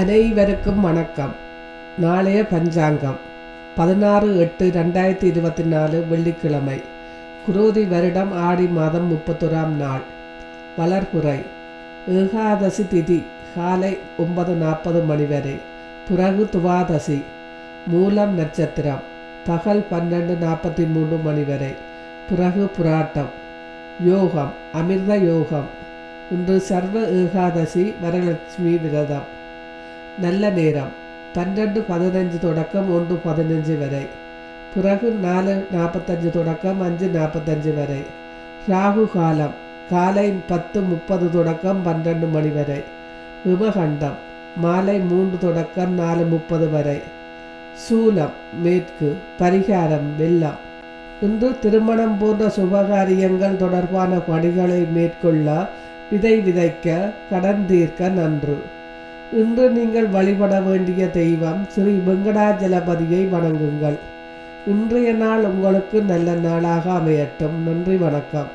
அனைவருக்கும் வணக்கம். நாளைய பஞ்சாங்கம். பதினாறு எட்டு ரெண்டாயிரத்தி இருபத்தி நாலு வெள்ளிக்கிழமை. குரோதி வருடம் ஆடி மாதம் முப்பத்தொராம் நாள். வளர்குறை ஏகாதசி திதி காலை ஒன்பது நாற்பது மணி வரை. பிறகு துவாதசி. மூலம் நட்சத்திரம். பகல் பன்னெண்டு நாற்பத்தி மூணு மணி வரை. பிறகு புராட்டம். யோகம். அமிர்த யோகம். இன்று சர்வ ஏகாதசி வரலட்சுமி விரதம். நல்ல நேரம். பன்னெண்டு பதினஞ்சு தொடக்கம் ஒன்று பதினஞ்சு வரை. பிறகு நாலு நாற்பத்தஞ்சு தொடக்கம் அஞ்சு நாற்பத்தஞ்சு வரை. ராகு காலம் காலை பத்து முப்பது தொடக்கம் பன்னெண்டு மணி வரை. விமகண்டம் மாலை மூன்று தொடக்கம் நாலு முப்பது வரை. சூலம் மேற்கு பரிகாரம் வெள்ளம். இன்று திருமணம் போன்ற சுபகாரியங்கள் தொடர்பான பணிகளை மேற்கொள்ள விதை விதைக்க கடன் தீர்க்க நன்று. இன்று நீங்கள் வழிபட வேண்டிய தெய்வம் ஸ்ரீ வெங்கடாஜலபதியை வணங்குங்கள். இன்றைய நாள் உங்களுக்கு நல்ல நாளாக அமையட்டும். நன்றி வணக்கம்.